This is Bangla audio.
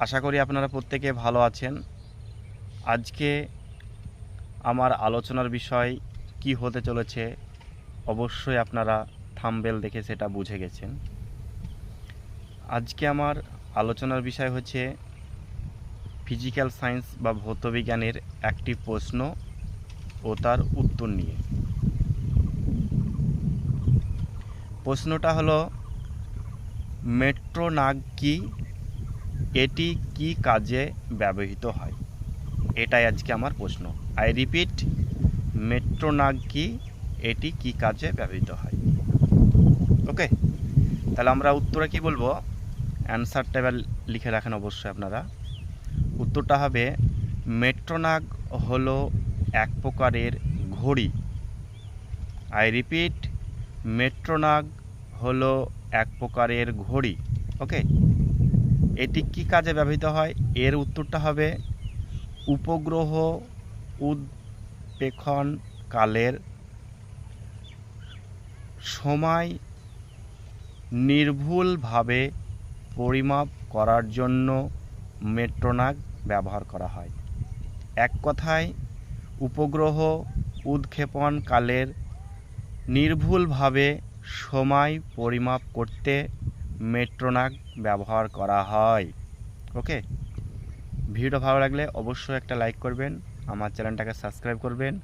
আশা করি আপনারা প্রত্যেকে ভালো আছেন। আজকে আমার আলোচনার বিষয় কি হতে চলেছে, অবশ্যই আপনারা থাম্বেল দেখে সেটা বুঝে গেছেন। আজকে আমার আলোচনার বিষয় হচ্ছে ফিজিক্যাল সায়েন্স বা ভৌতবিজ্ঞানের একটি প্রশ্ন ও তার উত্তর নিয়ে। প্রশ্নটা হলো মেট্রো নাগ কি এটি কি কাজে ব্যবহৃত হয়? এটাই আজকে আমার প্রশ্ন। আই রিপিট মেট্রোনাগ কি এটি কি কাজে ব্যবহৃত হয়? ওকে তাহলে আমরা উত্তরে কি বলব? অ্যান্সারটা এবার লিখে রাখেন অবশ্যই আপনারা। উত্তরটা হবে, মেট্রোনাগ হলো এক প্রকারের ঘড়ি। আই রিপিট মেট্রোনাগ হলো এক প্রকারের ঘড়ি। ওকে এটি কি কাজে ব্যবহৃত হয়? এর উত্তরটা হবে উপগ্রহ উৎপেক্ষণ কালের সময় নির্ভুলভাবে পরিমাপ করার জন্য মেট্রোনাগ ব্যবহার করা হয়। এক কথায়, উপগ্রহ উৎক্ষেপণ কালের নির্ভুলভাবে সময় পরিমাপ করতে মেট্রোনাগ ব্যবহার করা হয়। ওকে ভিডিওটা ভালো লাগলে অবশ্যই একটা লাইক করবেন, আমার চ্যানেলটাকে সাবস্ক্রাইব করবেন।